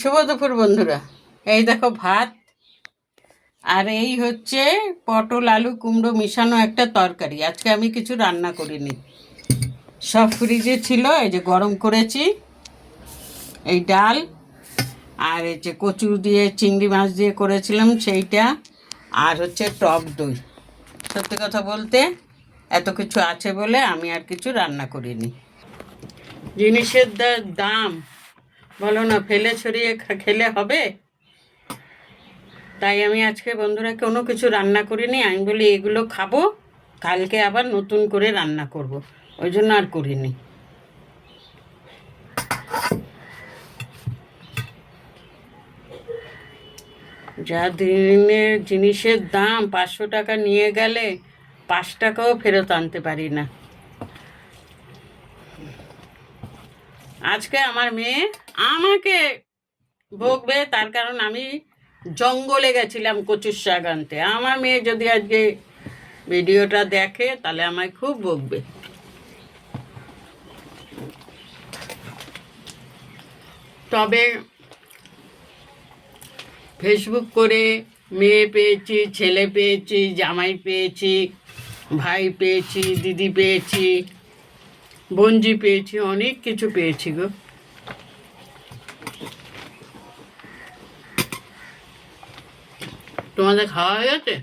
শুভ দুপুর, বন্ধুরা। এই দেখো ভাত, আর এই হচ্ছে পটল, আলু, কুমড়ো মিশানো একটা তরকারি। আজকে আমি কিছু রান্না করিনি। সব ফ্রিজে ছিল, এই যে গরম করেছি, এই ডাল, আর এই যে কচু দিয়ে, চিংড়ি মাছ দিয়ে করেছিলাম সেইটা, আর হচ্ছে টক দই। সত্যি কথা বলতে, এত কিছু আছে বলে আমি আর কিছু রান্না করিনি। জিনিসের দাম বলো না, ফেলে ছড়িয়ে খেলে হবে? তাই আমি আজকে বন্ধুরা কোনো কিছু রান্না করিনি, আমি বলি এগুলো খাব, কালকে আবার নতুন করে রান্না করব, ওই জন্য আর করিনি। যা দিনের জিনিসের দাম, পাঁচশো টাকা নিয়ে গেলে পাঁচ টাকাও ফেরত আনতে পারি না। আজকে আমার মেয়ে আমাকে ভোগবে, তার কারণ আমি জঙ্গলে গেছিলাম কচুর শাক আনতে। আমার মেয়ে যদি আজকে ভিডিওটা দেখে, তাহলে আমায় খুব বকবে তবে ফেসবুক করে মেয়ে পেয়েছি, ছেলে পেয়েছি, জামাই পেয়েছি, ভাই পেয়েছি, দিদি পেয়েছি বঞ্জি পেয়েছি, অনেক কিছু পেয়েছি গো। তোমাদের খাওয়া হয়ে গেছে?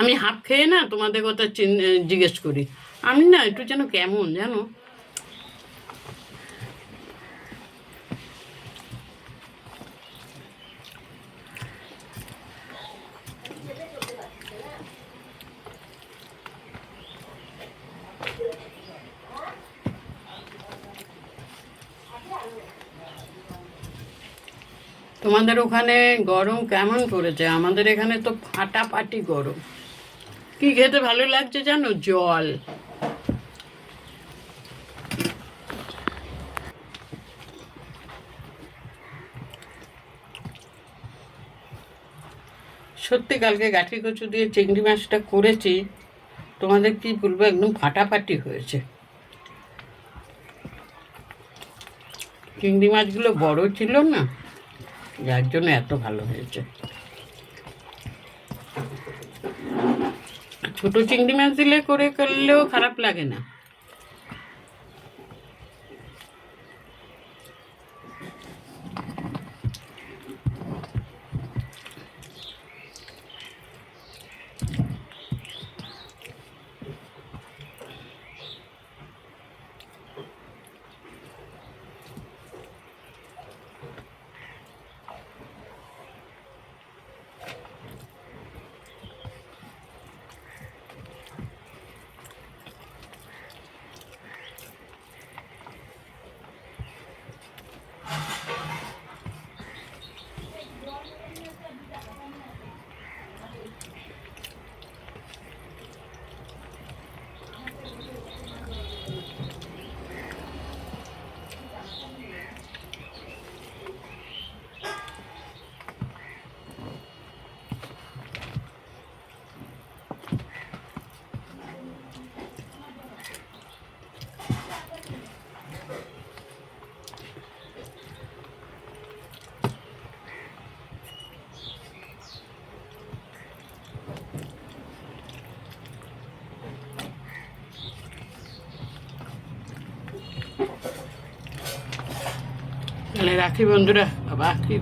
আমি হাফ খেয়ে না তোমাদের কথা জিজ্ঞেস করি। আমি না একটু যেন কেমন জানো? তোমাদের ওখানে গরম কেমন পড়েছে? আমাদের এখানে তো ফাটাফাটি গরম। কি খেতে ভালো লাগছে জানো? জল। সত্যি কালকে গাঠি কচু দিয়ে চিংড়ি মাছটা করেছি, তোমাদের কি বলব, একদম ফাটাফাটি হয়েছে। চিংড়ি মাছগুলো বড় ছিল না, যার জন্য এত ভালো হয়েছে। ছোট চিংড়ি মাছ দিলে করে করলেও খারাপ লাগে না। তাহলে রাখি বন্ধুরা বাবা কি